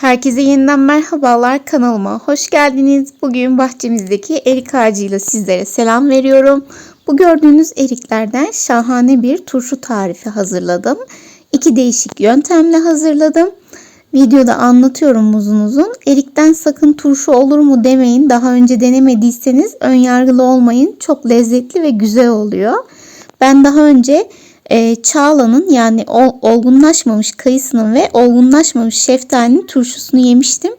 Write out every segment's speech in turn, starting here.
Herkese yeniden merhabalar kanalıma hoş geldiniz. Bugün bahçemizdeki erik ağacıyla sizlere selam veriyorum. Bu gördüğünüz eriklerden şahane bir turşu tarifi hazırladım. İki değişik yöntemle hazırladım. Videoda anlatıyorum uzun uzun. Erikten sakın turşu olur mu demeyin. Daha önce denemediyseniz ön yargılı olmayın. Çok lezzetli ve güzel oluyor. Ben daha önce e, Çağla'nın yani ol, olgunlaşmamış kayısının ve olgunlaşmamış şeftalinin turşusunu yemiştim.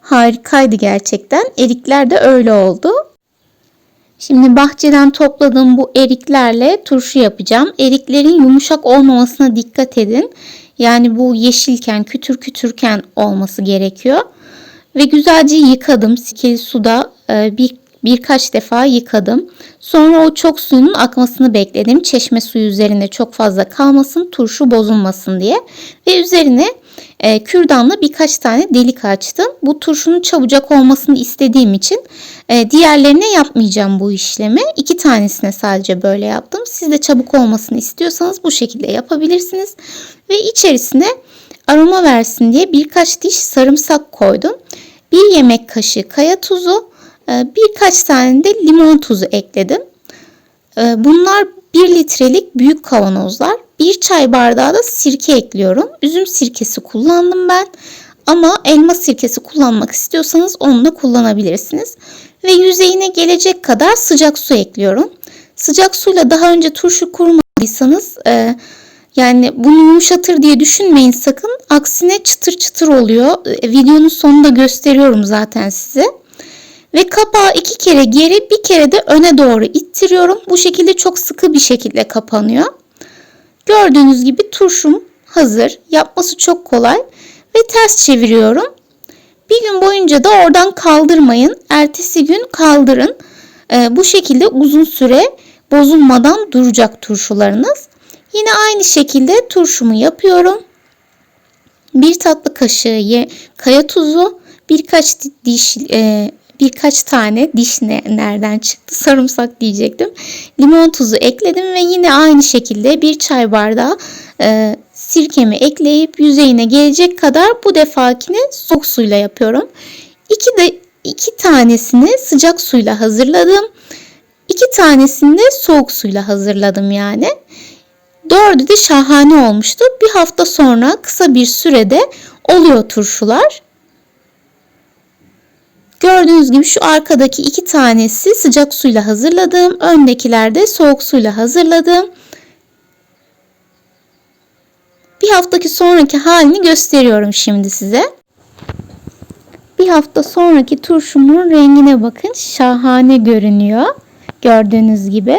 Harikaydı gerçekten. Erikler de öyle oldu. Şimdi bahçeden topladığım bu eriklerle turşu yapacağım. Eriklerin yumuşak olmamasına dikkat edin. Yani bu yeşilken, kütür kütürken olması gerekiyor. Ve güzelce yıkadım. Sikeli suda e, bir birkaç defa yıkadım. Sonra o çok suyunun akmasını bekledim. Çeşme suyu üzerinde çok fazla kalmasın, turşu bozulmasın diye. Ve üzerine e, kürdanla birkaç tane delik açtım. Bu turşunun çabucak olmasını istediğim için e, diğerlerine yapmayacağım bu işlemi. İki tanesine sadece böyle yaptım. Siz de çabuk olmasını istiyorsanız bu şekilde yapabilirsiniz. Ve içerisine aroma versin diye birkaç diş sarımsak koydum. Bir yemek kaşığı kaya tuzu, birkaç tane de limon tuzu ekledim. Ee, bunlar 1 litrelik büyük kavanozlar. 1 çay bardağı da sirke ekliyorum. Üzüm sirkesi kullandım ben. Ama elma sirkesi kullanmak istiyorsanız onu da kullanabilirsiniz. Ve yüzeyine gelecek kadar sıcak su ekliyorum. Sıcak suyla daha önce turşu kurmadıysanız e, yani bunu yumuşatır diye düşünmeyin sakın. Aksine çıtır çıtır oluyor. E, videonun sonunda gösteriyorum zaten size. Ve kapağı iki kere geri bir kere de öne doğru ittiriyorum. Bu şekilde çok sıkı bir şekilde kapanıyor. Gördüğünüz gibi turşum hazır. Yapması çok kolay. Ve ters çeviriyorum. Bir gün boyunca da oradan kaldırmayın. Ertesi gün kaldırın. Ee, bu şekilde uzun süre bozulmadan duracak turşularınız. Yine aynı şekilde turşumu yapıyorum. Bir tatlı kaşığı kaya tuzu, birkaç diş e, birkaç tane diş nereden çıktı sarımsak diyecektim. Limon tuzu ekledim ve yine aynı şekilde bir çay bardağı e, sirkemi ekleyip yüzeyine gelecek kadar bu defakine soğuk suyla yapıyorum. İki de iki tanesini sıcak suyla hazırladım. İki tanesini de soğuk suyla hazırladım yani. Dördü de şahane olmuştu. Bir hafta sonra kısa bir sürede oluyor turşular. Gördüğünüz gibi şu arkadaki iki tanesi sıcak suyla hazırladım. Öndekiler de soğuk suyla hazırladım. Bir haftaki sonraki halini gösteriyorum şimdi size. Bir hafta sonraki turşumun rengine bakın. Şahane görünüyor. Gördüğünüz gibi.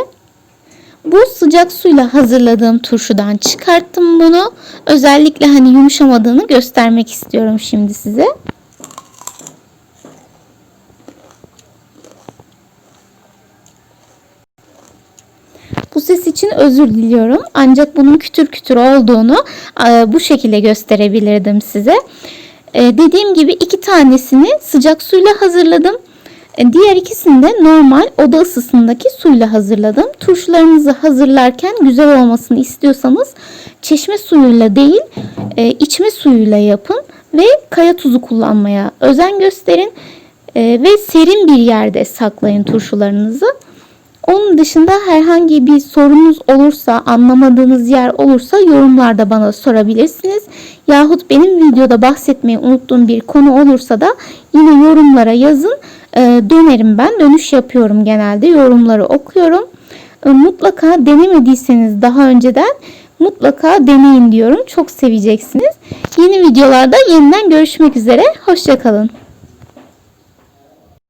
Bu sıcak suyla hazırladığım turşudan çıkarttım bunu. Özellikle hani yumuşamadığını göstermek istiyorum şimdi size. Bu ses için özür diliyorum. Ancak bunun kütür kütür olduğunu e, bu şekilde gösterebilirdim size. E, dediğim gibi iki tanesini sıcak suyla hazırladım. E, diğer ikisini de normal oda ısısındaki suyla hazırladım. Turşularınızı hazırlarken güzel olmasını istiyorsanız çeşme suyuyla değil içme suyuyla yapın ve kaya tuzu kullanmaya özen gösterin ve serin bir yerde saklayın turşularınızı. Onun dışında herhangi bir sorunuz olursa, anlamadığınız yer olursa yorumlarda bana sorabilirsiniz. Yahut benim videoda bahsetmeyi unuttuğum bir konu olursa da yine yorumlara yazın. Ee, dönerim ben. Dönüş yapıyorum genelde. Yorumları okuyorum. Ee, mutlaka denemediyseniz daha önceden mutlaka deneyin diyorum. Çok seveceksiniz. Yeni videolarda yeniden görüşmek üzere. Hoşçakalın.